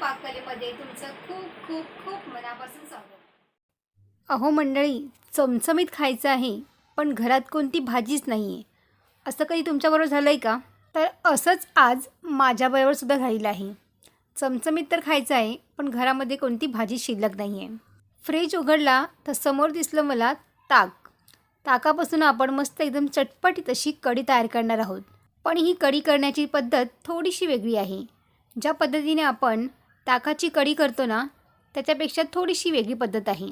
पाककलेमध्ये तुमचं खूप खूप खूप मनापासून स्वागत. अहो मंडळी चमचमीत खायचं आहे पण घरात कोणती भाजीच नाही आहे असं कधी तुमच्याबरोबर झालं आहे का? तर असंच आज माझ्याबरोबर सुद्धा झालेलं आहे. चमचमीत तर खायचं आहे पण घरामध्ये कोणती भाजी शिल्लक नाही आहे फ्रीज उघडला तर समोर दिसलं मला ताक. ताकापासून आपण मस्त एकदम चटपटीत अशी कढी तयार करणार आहोत. पण ही कढी करण्याची पद्धत थोडीशी वेगळी आहे. ज्या पद्धतीने आपण ताकाची कढी करतो ना त्याच्यापेक्षा थोडीशी वेगळी पद्धत आहे.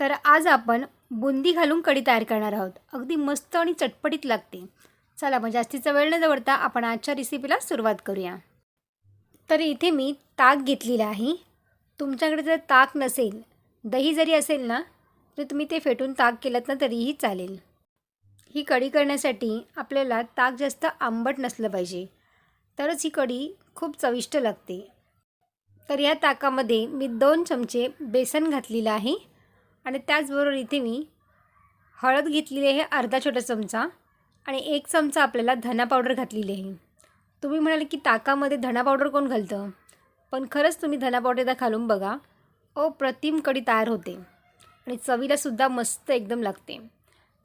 तर आज आपण बुंदी घालून कढी तयार करणार आहोत. अगदी मस्त आणि चटपटीत लागते. चला मग जास्तीचा वेळ न जवळता आपण आजच्या रेसिपीला सुरुवात करूया. तर इथे मी ताक घेतलेला आहे. तुमच्याकडे जर ताक नसेल दही जरी असेल ना तर तुम्ही ते फेटून ताक केलं ना तरीही चालेल. ही कढी करण्यासाठी आपल्याला ताक जास्त आंबट नसलं पाहिजे. तरच ही कढी खूप चविष्ट लागते. तर या ताकामध्ये मी दोन चमचे बेसन घातलेलं आहे. आणि त्याचबरोबर इथे मी हळद घेतलेली आहे अर्धा छोटा चमचा आणि एक चमचा आपल्याला धना पावडर घातलेली आहे. तुम्ही म्हणाले की ताकामध्ये धना पावडर कोण घालतं? पण खरंच तुम्ही धना पावडर एकदा घालून बघा. अप्रतिम कढी तयार होते. आणि चवीलासुद्धा मस्त एकदम लागते.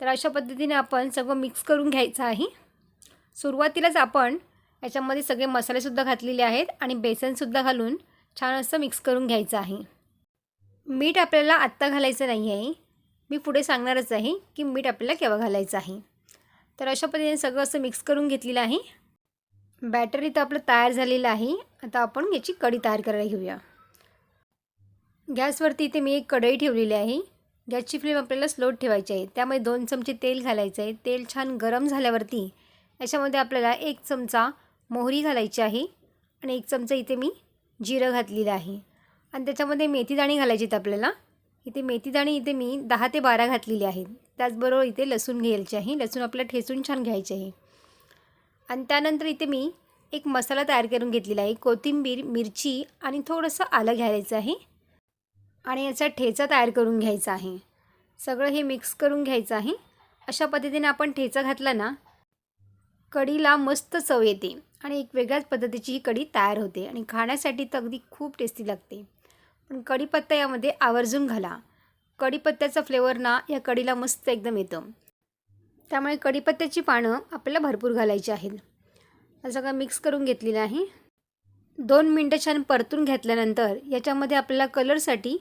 तर अशा पद्धतीने आपण सगळं मिक्स करून घ्यायचं आहे. सुरुवातीलाच आपण याच्यामध्ये सगळे मसालेसुद्धा घातलेले आहेत आणि बेसनसुद्धा घालून छान असं मिक्स करून घ्यायचं आहे. मीठ आपल्याला आत्ता घालायचं नाही आहे. मी पुढे सांगणारच आहे की मीठ आपल्याला केव्हा घालायचं आहे. तर अशा पद्धतीने सगळं असं मिक्स करून घेतलेलं आहे. बॅटर इथं आपलं तयार झालेलं आहे. आता आपण याची कढी तयार करायला घेऊया. गॅसवरती इथे मी एक कढई ठेवलेली आहे. गॅसची फ्लेम आपल्याला स्लो ठेवायची आहे. त्यामध्ये दोन चमचे तेल घालायचं आहे. तेल छान गरम झाल्यावरती याच्यामध्ये आपल्याला एक चमचा मोहरी घालायची आहे. आणि एक चमचा इथे मी जिरं घातलेलं आहे. आणि त्याच्यामध्ये मेथीदाणी घालायची आहेत आपल्याला. इथे मेथीदाणी इथे मी दहा ते बारा घातलेली आहेत. त्याचबरोबर इथे लसूण घ्यायची आहे. लसूण आपल्याला ठेचून छान घ्यायचे आहे. आणि त्यानंतर इथे मी एक मसाला तयार करून घेतलेला आहे. कोथिंबीर मिरची आणि थोडंसं आलं घ्यायचं आहे. आणि याचा ठेचा तयार करून घ्यायचा आहे. सगळं हे मिक्स करून घ्यायचं आहे. अशा पद्धतीने आपण ठेचा घातला ना कढीला मस्त चव येते. आणि एक वेगळ्याच पद्धतीची ही कढी तयार होते आणि खाण्यासाठी तर अगदी खूप टेस्टी लागते. पण कढीपत्ता यामध्ये आवर्जून घाला. कढीपत्त्याचा फ्लेवर ना या कढीला मस्त एकदम येतं. त्यामुळे कढीपत्त्याची पानं आपल्याला भरपूर घालायची आहेत. सगळं मिक्स करून घेतलेलं आहे. दोन मिनटं छान परतून घेतल्यानंतर याच्यामध्ये आपल्याला कलरसाठी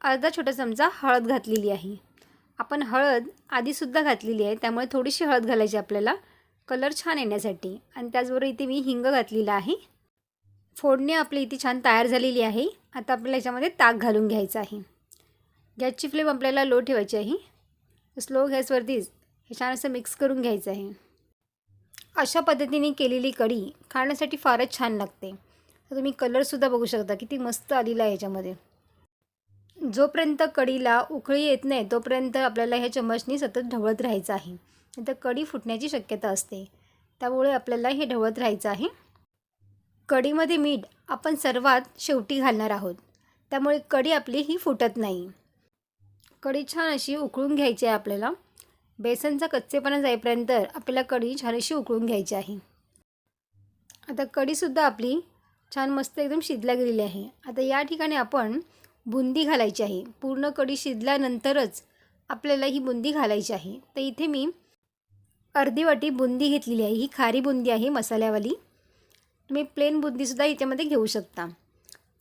अर्धा छोटा चमचा हळद घातलेली आहे. आपण हळद आधीसुद्धा घातलेली आहे त्यामुळे थोडीशी हळद घालायची आपल्याला. कलर छान येण्यासाठी. आणि त्याचबरोबर इथे मी हिंग घातलेला आहे. फोडणी आपली इथे छान तयार झालेली आहे. आता आपल्याला याच्यामध्ये ताक घालून घ्यायचं आहे. गॅसची फ्लेम आपल्याला लो ठेवायची आहे. स्लो गॅसवरतीच हे छान असं मिक्स करून घ्यायचं आहे. अशा पद्धतीने केलेली कढी खाण्यासाठी फारच छान लागते. तर तुम्ही कलरसुद्धा बघू शकता. किती मस्त आलेला आहे याच्यामध्ये. जोपर्यंत कढीला उकळी येत नाही तोपर्यंत आपल्याला ह्या चमचनी सतत ढवळत राहायचं आहे. नंतर कढी फुटण्याची शक्यता असते. त्यामुळे आपल्याला हे ढवळत राहायचं आहे. कढीमध्ये मीठ आपण सर्वात शेवटी घालणार आहोत. त्यामुळे कढी आपली ही फुटत नाही. कढी छान अशी उकळून घ्यायची आहे आपल्याला. बेसनचा कच्चेपणा जाईपर्यंत आपल्याला कढी छान अशी उकळून घ्यायची आहे. आता कढीसुद्धा आपली छान मस्त एकदम शिजल्या गेलेली आहे. आता या ठिकाणी आपण बुंदी घालायची आहे. पूर्ण कढी शिजल्यानंतरच आपल्याला ही बुंदी घालायची आहे. तर इथे मी अर्धी वाटी बुंदी घेतलेली आहे. ही खारी बुंदी आहे मसाल्यावाली. तुम्ही प्लेन बुंदीसुद्धा याच्यामध्ये घेऊ शकता.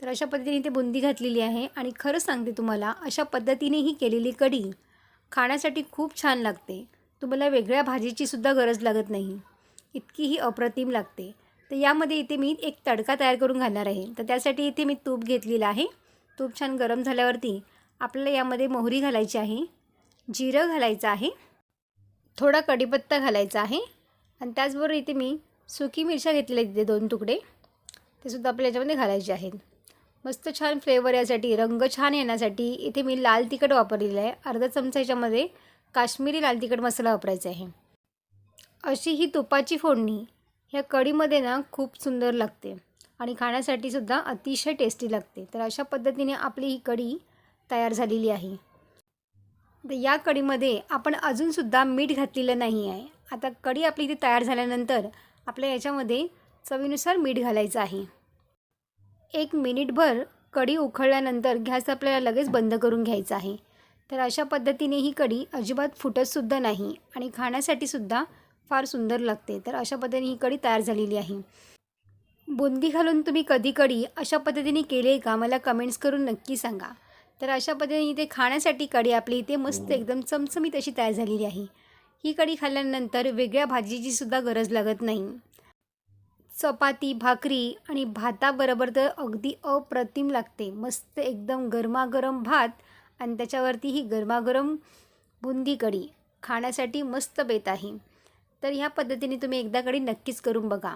तर अशा पद्धतीने इथे बुंदी घातलेली आहे आणि खरं सांगते तुम्हाला अशा पद्धतीने ही केलेली कढी खाण्यासाठी खूप छान लागते. तुम्हाला वेगळ्या भाजीची सुद्धा गरज लागत नाही. इतकी ही अप्रतिम लागते. तर यामध्ये इथे मी एक तडका तयार करून घालणार आहे. तर त्यासाठी इथे मी तूप घेतलेलं आहे. तूप छान गरम झाल्यावरती आपल्याला यामध्ये मोहरी घालायची आहे जिरं घालायचं आहे थोडा कढीपत्ता घालायचा आहे आणि त्याचबरोबर इथे मी सुकी मिरच्या घेतलेल्या तिथे दोन तुकडे. ते सुद्धा आपल्या याच्यामध्ये घालायचे आहेत. मस्त छान फ्लेवर यासाठी रंग छान येण्यासाठी इथे मी लाल तिखट वापरलेलं आहे. अर्धा चमचा याच्यामध्ये काश्मीरी लाल तिखट मसाला वापरायचा आहे. अशी ही तुपाची फोडणी ह्या कढीमध्ये ना खूप सुंदर लागते. आणि खाण्यासाठी सुद्धा अतिशय टेस्टी लागते. तर अशा पद्धतीने आपली ही कढी तयार झालेली आहे. तर या कढीमध्ये आपण अजूनसुद्धा मीठ घातलेलं नाही आहे. आता कढी आपली इथे तयार झाल्यानंतर आपल्या याच्यामध्ये चवीनुसार मीठ घालायचं आहे. एक मिनिटभर कढी उखळल्यानंतर गॅस आपल्याला लगेच बंद करून घ्यायचा आहे. तर अशा पद्धतीने ही कढी अजिबात फुटतसुद्धा नाही आणि खाण्यासाठी सुद्धा फार सुंदर लागते. तर अशा पद्धतीने ही कढी तयार झालेली आहे. बुंदी घालून तुम्ही कधी कढी अशा पद्धतीने केली आहे का? मला कमेंट्स करून नक्की सांगा. तर अशा पद्धतीने इथे खाण्यासाठी कढी आपली इथे मस्त एकदम चमचमीत अशी तयार झालेली आहे. ही कढी खाल्ल्यानंतर वेगळ्या भाजीची सुद्धा गरज लागत नाही. चपाती भाकरी आणि भाताबरोबर तर अगदी अप्रतिम लागते. मस्त एकदम गरमागरम भात आणि त्याच्यावरती ही गरमागरम बुंदी कढी खाण्यासाठी मस्त बेत आहे. तर ह्या पद्धतीने तुम्ही एकदा कढी नक्कीच करून बघा.